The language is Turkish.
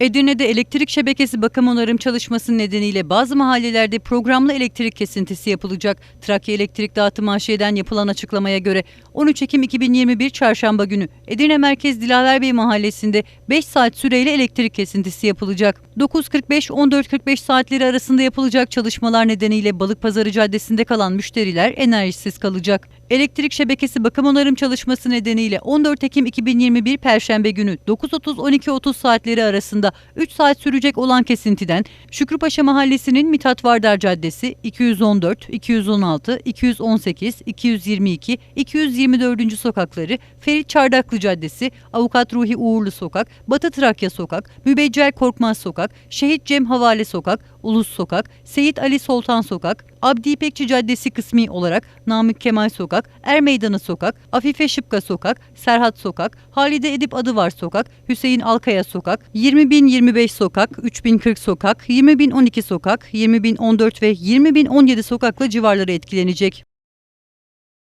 Edirne'de elektrik şebekesi bakım onarım çalışması nedeniyle bazı mahallelerde programlı elektrik kesintisi yapılacak. Trakya Elektrik Dağıtım AŞ'den yapılan açıklamaya göre 13 Ekim 2021 Çarşamba günü Edirne Merkez Dilaver Bey Mahallesi'nde 5 saat süreyle elektrik kesintisi yapılacak. 9.45-14.45 saatleri arasında yapılacak çalışmalar nedeniyle Balıkpazarı Caddesi'nde kalan müşteriler enerjisiz kalacak. Elektrik şebekesi bakım onarım çalışması nedeniyle 14 Ekim 2021 Perşembe günü 9.30-12.30 saatleri arasında 3 saat sürecek olan kesintiden Şükrüpaşa Mahallesi'nin Mithat Vardar Caddesi 214, 216, 218, 222, 224. sokakları, Ferit Çardaklı Caddesi, Avukat Ruhi Uğurlu Sokak, Batı Trakya Sokak, Mübeccel Korkmaz Sokak, Şehit Cem Havale Sokak, Ulus Sokak, Seyit Ali Soltan Sokak, Abdi İpekçi Caddesi kısmi olarak Namık Kemal Sokak, Er Meydanı Sokak, Afife Şıpka Sokak, Serhat Sokak, Halide Edip Adıvar Sokak, Hüseyin Alkaya Sokak, 20025 Sokak, 3040 Sokak, 20012 Sokak, 20014 ve 20017 sokakla civarları etkilenecek.